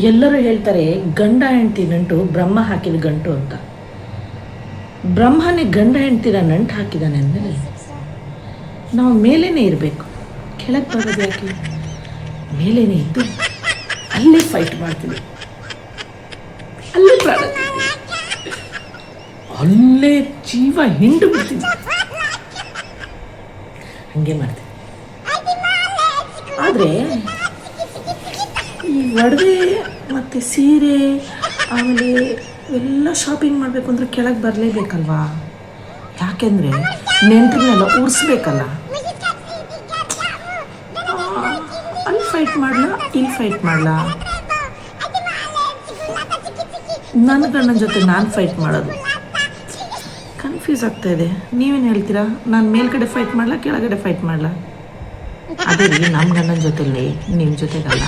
ಎಲ್ಲರೂ ಹೇಳ್ತಾರೆ, ಗಂಡ ಹೆಂಡತಿ ನಂಟು, ಬ್ರಹ್ಮ ಹಾಕಿದ ಗಂಟು ಅಂತ. ಬ್ರಹ್ಮನೇ ಗಂಡ ಹೆಂಡ್ತಿರ ನಂಟು ಹಾಕಿದಾನೆ ಅಂದಮೇಲೆ ನಾವು ಮೇಲೇನೆ ಇರಬೇಕು. ಕೆಳಗೆ ಬರೋದು ಯಾಕೆ? ಮೇಲೇನೆ ಇದ್ದು ಅಲ್ಲೇ ಫೈಟ್ ಮಾಡ್ತೀವಿ. ಅಲ್ಲೇ. ಅಲ್ಲೇ ಜೀವ ಹಿಂಡು ಬಿಡ್ತೀವಿ. ಹಂಗೆ ಮಾಡ್ತೀವಿ. ಆದರೆ ಈ ಒಡವೆ ಮತ್ತು ಸೀರೆ, ಆಮೇಲೆ ಎಲ್ಲ ಶಾಪಿಂಗ್ ಮಾಡಬೇಕು ಅಂದರೆ ಕೆಳಗೆ ಬರಲೇಬೇಕಲ್ವಾ? ಯಾಕೆಂದರೆ ನೆಂಟ್ರನ್ನೆಲ್ಲ ಉರ್ಸ್ಬೇಕಲ್ಲ. ಅಲ್ಲಿ ಫೈಟ್ ಮಾಡಲ, ಇಲ್ಲಿ ಫೈಟ್ ಮಾಡಲ? ನನ್ನ ಗಂಡನ ಜೊತೆ ನಾನು ಫೈಟ್ ಮಾಡೋದು. ಕನ್ಫ್ಯೂಸ್ ಆಗ್ತಾ ಇದೆ. ನೀವೇನು ಹೇಳ್ತೀರಾ? ನಾನು ಮೇಲ್ಗಡೆ ಫೈಟ್ ಮಾಡಲ, ಕೆಳಗಡೆ ಫೈಟ್ ಮಾಡಲ? ಅದೇ ರೀ ನಮ್ಮ ಗಂಡನ ಜೊತೆಲಿ ನಿಮ್ಮ ಜೊತೆಗಲ್ಲ.